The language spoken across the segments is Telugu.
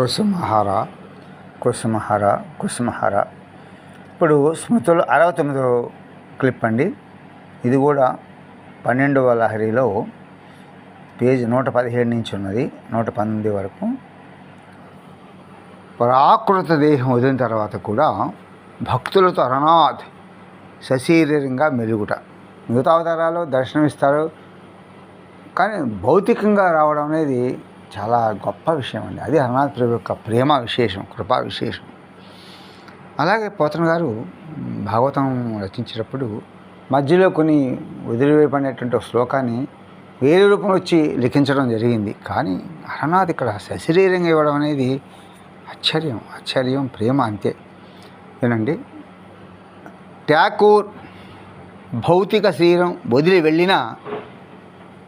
కుసుమహార కుసుమహార కుసుమహార ఇప్పుడు స్మృతులు అరవై తొమ్మిదో క్లిప్ అండి. ఇది కూడా పన్నెండవ లహరిలో పేజ్ నూట పదిహేడు నుంచి ఉన్నది నూట పంతొమ్మిది వరకు. ప్రాకృత దేహం వదిలిన తర్వాత కూడా భక్తులతో అరణాథ్ సశరీరంగా మెరుగుట మిగతా అవతారాలు దర్శనమిస్తారు. కానీ భౌతికంగా రావడం అనేది చాలా గొప్ప విషయం అండి. అది హరనాథ్ ప్రభు యొక్క ప్రేమ విశేషం కృపా విశేషం. అలాగే పోతన గారు భాగవతం రచించేటప్పుడు మధ్యలో కొన్ని వదిలివేయబడినటువంటి ఒక శ్లోకాన్ని వేరే రూపం వచ్చి లిఖించడం జరిగింది. కానీ హరనాథ్ ఇక్కడ సశరీరంగా ఇవ్వడం అనేది ఆశ్చర్యం ఆశ్చర్యం ప్రేమ అంతే. వినండి ట్యాకూర్ భౌతిక శరీరం వదిలి వెళ్ళిన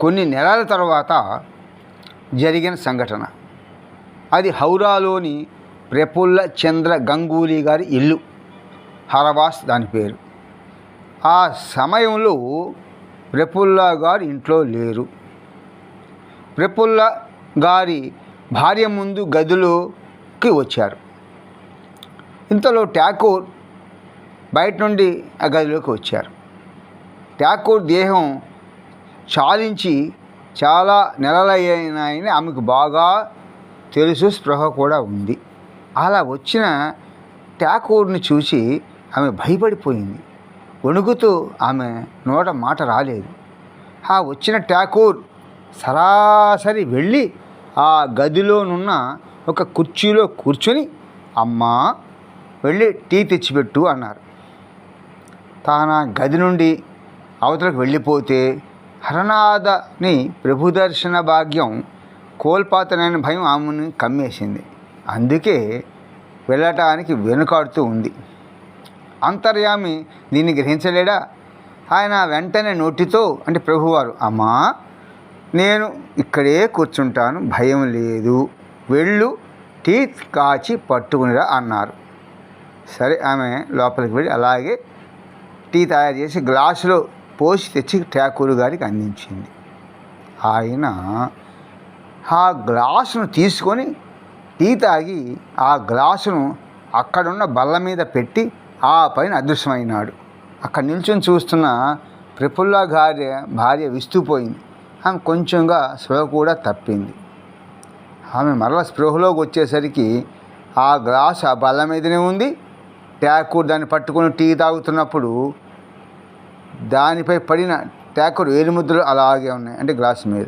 కొన్ని నెలల తర్వాత జరిగిన సంఘటన. అది హౌరాలోని ప్రఫుల్ల చంద్ర గంగూలీ గారి ఇల్లు. హరవాస్ దాని పేరు. ఆ సమయంలో ప్రఫుల్ల గారు ఇంట్లో లేరు. ప్రఫుల్ల గారి భార్య ముందు గదిలోకి వచ్చారు. ఇంతలో ట్యాకూర్ బయట నుండి ఆ గదిలోకి వచ్చారు. ట్యాకూర్ దేహం చాలించి చాలా నెలలయ్యాయని ఆమెకు బాగా తెలుసు స్పృహ కూడా ఉంది. అలా వచ్చిన ట్యాకూర్ని చూసి ఆమె భయపడిపోయింది. వణుకుతూ ఆమె నోట మాట రాలేదు. ఆ వచ్చిన ట్యాకూర్ సరాసరి వెళ్ళి ఆ గదిలోనున్న ఒక కుర్చీలో కూర్చొని అమ్మా వెళ్ళి టీ తెచ్చిపెట్టు అన్నారు. తాను గది నుండి అవతలకు వెళ్ళిపోతే హరనాథని ప్రభు దర్శన భాగ్యం కోల్పోతానని భయం ఆమెను కమ్మేసింది. అందుకే వెళ్ళటానికి వెనుకాడుతూ ఉంది. అంతర్యామి దీన్ని గ్రహించలేడా? ఆయన వెంటనే నోటితో అంటే ప్రభువారు అమ్మా నేను ఇక్కడే కూర్చుంటాను భయం లేదు. వెళ్ళు టీ కాచి పట్టుకునిరా అన్నారు. సరే ఆమె లోపలికి వెళ్ళి అలాగే టీ తయారు చేసి గ్లాసులో పోసి తెచ్చి ఠాకూర్ గారికి అందించింది. ఆయన ఆ గ్లాసును తీసుకొని టీ తాగి ఆ గ్లాసును అక్కడున్న బల్ల మీద పెట్టి ఆ పైన అదృశ్యమైనాడు. అక్కడ నిల్చొని చూస్తున్న ప్రఫుల్ల గారి భార్య విస్తుపోయింది. ఆమె కొంచెంగా స్పృహ కూడా తప్పింది. ఆమె మరల స్పృహలోకి వచ్చేసరికి ఆ గ్లాస్ ఆ బల్ల మీదనే ఉంది. ట్యాకూర్ దాన్ని పట్టుకొని టీ తాగుతున్నప్పుడు దానిపై పడిన ట్యాకూర్ వేలిముద్రలు అలాగే ఉన్నాయి. అంటే గ్లాస్ మీద.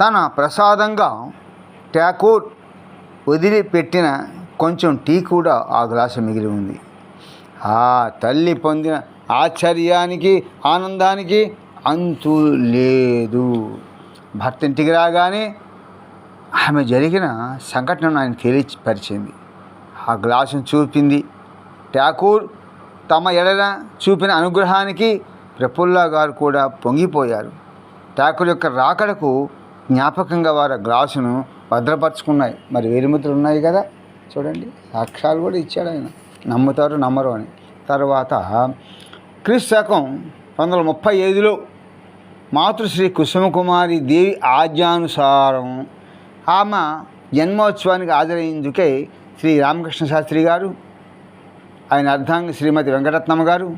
తన ప్రసాదంగా ట్యాకూర్ వదిలిపెట్టిన కొంచెం టీ కూడా ఆ గ్లాసు మిగిలి ఉంది. ఆ తల్లి పొందిన ఆశ్చర్యానికి ఆనందానికి అంతు లేదు. భర్త ఇంటికి రాగానే ఆమె జరిగిన సంఘటనను ఆయన తెలియపరిచింది ఆ గ్లాసును చూపింది. ఠాకూర్ తమ ఎడల చూపిన అనుగ్రహానికి ప్రఫుల్లా గారు కూడా పొంగిపోయారు. ఠాకూర్ యొక్క రాకడకు జ్ఞాపకంగా వారు గ్లాసును భద్రపరుచుకున్నాయి. మరి వేలిముద్రలు ఉన్నాయి కదా? చూడండి సాక్ష్యాలు కూడా ఇచ్చాడు ఆయన. నమ్ముతారు నమ్మరు అని. తర్వాత క్రీస్తు శకం పంతొమ్మిది వందల ముప్పై ఐదులో మాతృశ్రీ కుసుమకుమారి దేవి ఆజ్ఞానుసారం ఆమె జన్మోత్సవానికి హాజరయ్యేందుకే శ్రీ రామకృష్ణ శాస్త్రి గారు ఆయన అర్ధాంగి శ్రీమతి వెంకటరత్నమ్మ గారు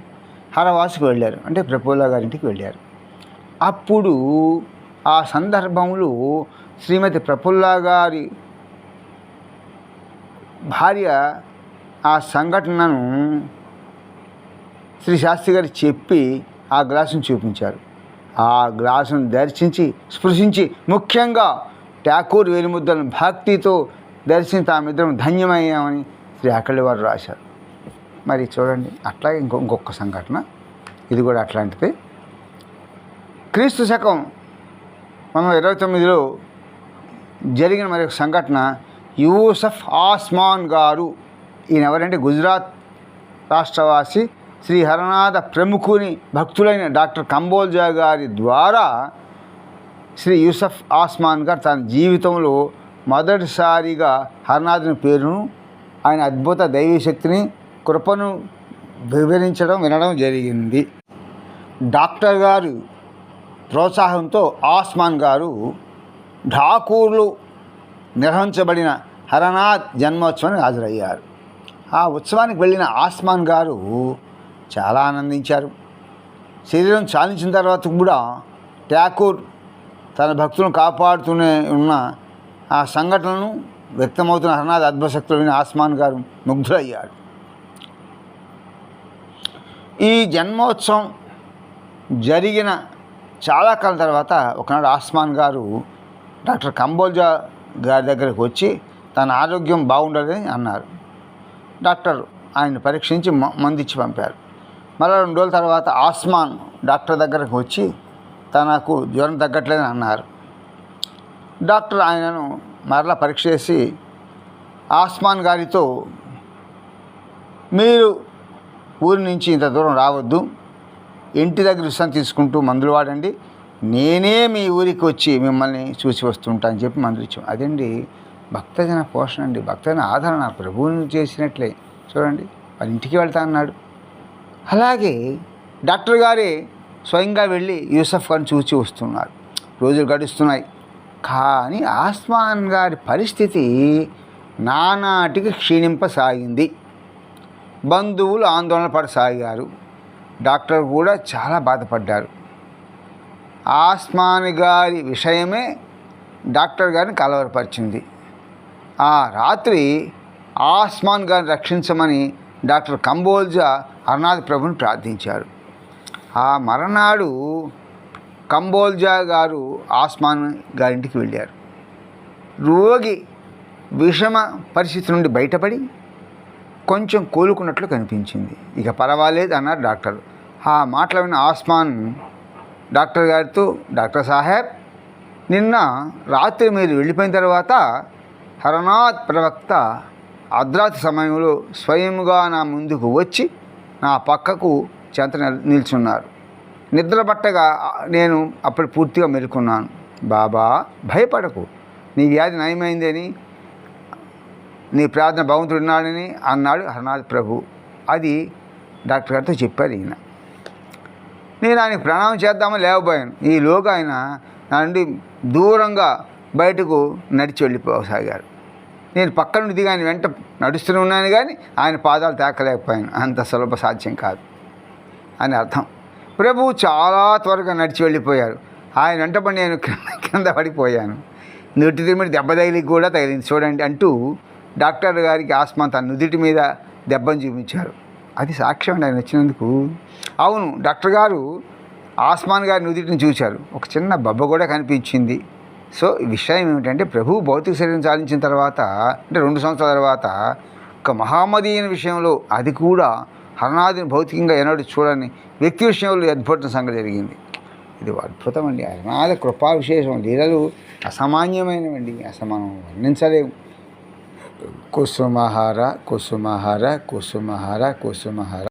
హరవాసుకు వెళ్ళారు. అంటే ప్రఫుల్ల గారింటికి వెళ్ళారు. అప్పుడు ఆ సందర్భంలో శ్రీమతి ప్రఫుల్ల గారి భార్య ఆ సంఘటనను శ్రీ శాస్త్రి గారు చెప్పి ఆ గ్లాసును చూపించారు. ఆ గ్లాసును దర్శించి స్పృశించి ముఖ్యంగా ఠాకూర్ వేలిముద్రలను భక్తితో దర్శించి తామిద్దరం ధన్యమయ్యామని శ్రీ అక్కడి వారు రాశారు. మరి చూడండి అట్లా ఇంకో ఇంకొక సంఘటన. ఇది కూడా అట్లాంటిది. క్రీస్తు శకం మనం ఇరవై తొమ్మిదిలో జరిగిన మరి ఒక సంఘటన. యూసఫ్ ఆస్మాన్ గారు ఈయన ఎవరంటే గుజరాత్ రాష్ట్రవాసి శ్రీ హరనాథ ప్రముఖుని భక్తులైన డాక్టర్ కంబోల్జా గారి ద్వారా శ్రీ యూసఫ్ ఆస్మాన్ గారు తన జీవితంలో మొదటిసారిగా హరనాథుని పేరును ఆయన అద్భుత దైవీ శక్తిని కృపను వివరించడం వినడం జరిగింది. డాక్టర్ గారు ప్రోత్సాహంతో ఆస్మాన్ గారు ఠాకూర్లు నిర్వహించబడిన హరనాథ్ జన్మోత్సవానికి హాజరయ్యారు. ఆ ఉత్సవానికి వెళ్ళిన ఆస్మాన్ గారు చాలా ఆనందించారు. శరీరం చాలించిన తర్వాత కూడా ఠాకూర్ తన భక్తులను కాపాడుతూనే ఉన్న ఆ సంఘటనను వ్యక్తమవుతున్న హరనాథ్ అద్భుత ఆస్మాన్ గారు ముగ్ధులయ్యాడు ఈ జన్మోత్సవం జరిగిన చాలా కాలం తర్వాత ఒకనాడు ఆస్మాన్ గారు డాక్టర్ కంబోల్జా గారి దగ్గరకు వచ్చి తన ఆరోగ్యం బాగుండదని అన్నారు. డాక్టర్ ఆయన పరీక్షించి మ- పంపారు. మళ్ళీ రెండు రోజుల తర్వాత ఆస్మాన్ డాక్టర్ దగ్గరకు వచ్చి తనకు జ్వరం తగ్గట్లేదని అన్నారు. డాక్టర్ ఆయనను మరలా పరీక్ష చేసి ఆస్మాన్ గారితో మీరు ఊరి నుంచి ఇంత దూరం రావద్దు. ఇంటి దగ్గర విశ్రాంతి తీసుకుంటూ మందులు వాడండి. నేనే మీ ఊరికి వచ్చి మిమ్మల్ని చూసి వస్తుంటా అని చెప్పి మందులు ఇచ్చాం. అదండి భక్తజన పోషణ అండి. భక్తజన ఆదరణ. ప్రభువుని చేసినట్లే. చూడండి. వాళ్ళ ఇంటికి వెళ్తా అన్నాడు. అలాగే డాక్టర్ గారే స్వయంగా వెళ్ళి యూసఫ్ గారిని చూసి వస్తున్నారు. రోజులు గడుస్తున్నాయి. కానీ ఆస్మాన్ గారి పరిస్థితి నానాటికి క్షీణింపసాగింది. బంధువులు ఆందోళన పడసాగారు. డాక్టర్ కూడా చాలా బాధపడ్డారు. ఆస్మాన్ గారి విషయమే డాక్టర్ గారిని కలవరపరిచింది. ఆ రాత్రి ఆస్మాన్ గారిని రక్షించమని డాక్టర్ కంబోల్జా అరుణాథ్ ప్రభుని ప్రార్థించారు. ఆ మరనాడు కంబోల్జా గారు ఆస్మాన్ గారింటికి వెళ్ళారు. రోగి విషమ పరిస్థితి నుండి బయటపడి కొంచెం కోలుకున్నట్లు కనిపించింది. ఇక పర్వాలేదు అన్నారు డాక్టర్. ఆ మాటలు విన్న ఆస్మాన్ డాక్టర్ గారితో డాక్టర్ సాహెబ్ నిన్న రాత్రి మీరు వెళ్ళిపోయిన తర్వాత హరనాథ్ ప్రవక్త అర్ధరాత్రి సమయంలో స్వయంగా నా ముందుకు వచ్చి నా పక్కకు చెంత నిల్- నిల్చున్నారు. నిద్ర పట్టగా నేను అప్పుడు పూర్తిగా మెలుకున్నాను. బాబా భయపడకు. నీ వ్యాధి నయమైందని నీ ప్రార్థన భగవంతుడు ఉన్నాడని అన్నాడు హరనాథ్ ప్రభు. అది డాక్టర్ గారితో చెప్పారు ఈయన. నేను ఆయనకు ప్రణామం చేద్దామని లేవబోయాను. ఈలోగా ఆయన నా నుండి దూరంగా బయటకు నడిచి వెళ్ళిపోసాగారు. నేను పక్క నుండి దిగి ఆయన వెంట నడుస్తూనే ఉన్నాను కానీ ఆయన పాదాలు తాకలేకపోయాను. అంత సులభ సాధ్యం కాదు అని అర్థం. ప్రభు చాలా త్వరగా నడిచి వెళ్ళిపోయారు. ఆయన వెంటబడి నేను కింద పడిపోయాను. నుటి తిరిమిడి దెబ్బ తగిలి కూడా తగిలింది. చూడండి అంటూ డాక్టర్ గారికి ఆస్మాన్ తన నుదుటి మీద దెబ్బను చూపించారు. అది సాక్ష్యం అండి ఆయన వచ్చినందుకు. అవును డాక్టర్ గారు ఆస్మాన్ గారి నుదుటిని చూశారు. ఒక చిన్న బొబ్బ కూడా కనిపించింది. సో ఈ విషయం ఏమిటంటే ప్రభు భౌతిక శరీరం సాధించిన తర్వాత అంటే రెండు సంవత్సరాల తర్వాత ఒక మహామదీయన విషయంలో అది కూడా హరణాదిని భౌతికంగా ఎన్నడూ చూడని వ్యక్తి విషయంలో అద్భుతం సంగతి జరిగింది. ఇది అద్భుతం అండి హరణాద కృపా విశేషం లీలలు అసామాన్యమైనవండి. అసలు మనం వర్ణించలేము. కుసుమహార కుసుమహార కుసుమహార కుసుమహార